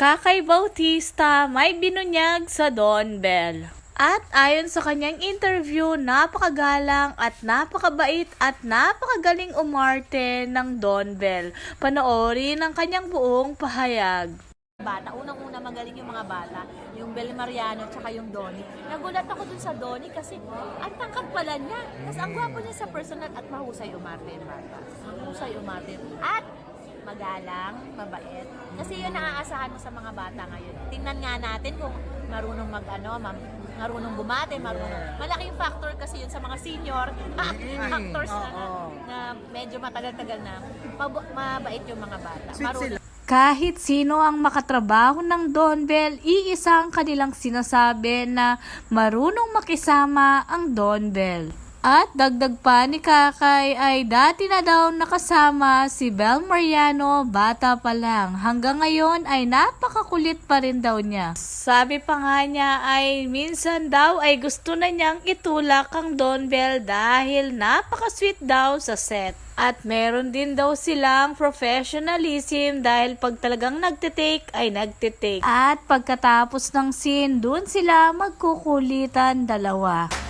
Kakay Bautista may binunyag sa Don Bell. At ayon sa kanyang interview, napakagalang at napakabait at napakagaling umarte ng Don Bell. Panoorin ang kanyang buong pahayag. bata. Unang-una magaling yung mga bata. Yung Bel Mariano tsaka yung Donnie. Nagulat ako dun sa Donnie kasi ang tangkad pala niya. Kasi ang gwapo niya sa personal at mahusay umarte yung bata. Mahusay umarte. At magalang, mabait. Kasi yun ang aasahan mo sa mga bata ngayon. Tingnan nga natin kung marunong mag ano, ma- marunong bumate, marunong. Malaking factor kasi yun sa mga senior ah, actors na, na, na medyo matagal-tagal na. Mab- mabait yung mga bata. Marunong. Kahit sino ang makatrabaho ng Don Bell, iisa ang kanilang sinasabi na marunong makisama ang Don Bell. At dagdag pa ni Kakay ay dati na daw nakasama si Bel Mariano bata pa lang. Hanggang ngayon ay napakakulit pa rin daw niya. Sabi pa nga niya ay minsan daw ay gusto na niyang itulak ang Don Bell dahil napaka-sweet daw sa set. At meron din daw silang professionalism dahil pag talagang nagtitake ay nagtitake. At pagkatapos ng scene, dun sila magkukulitan dalawa.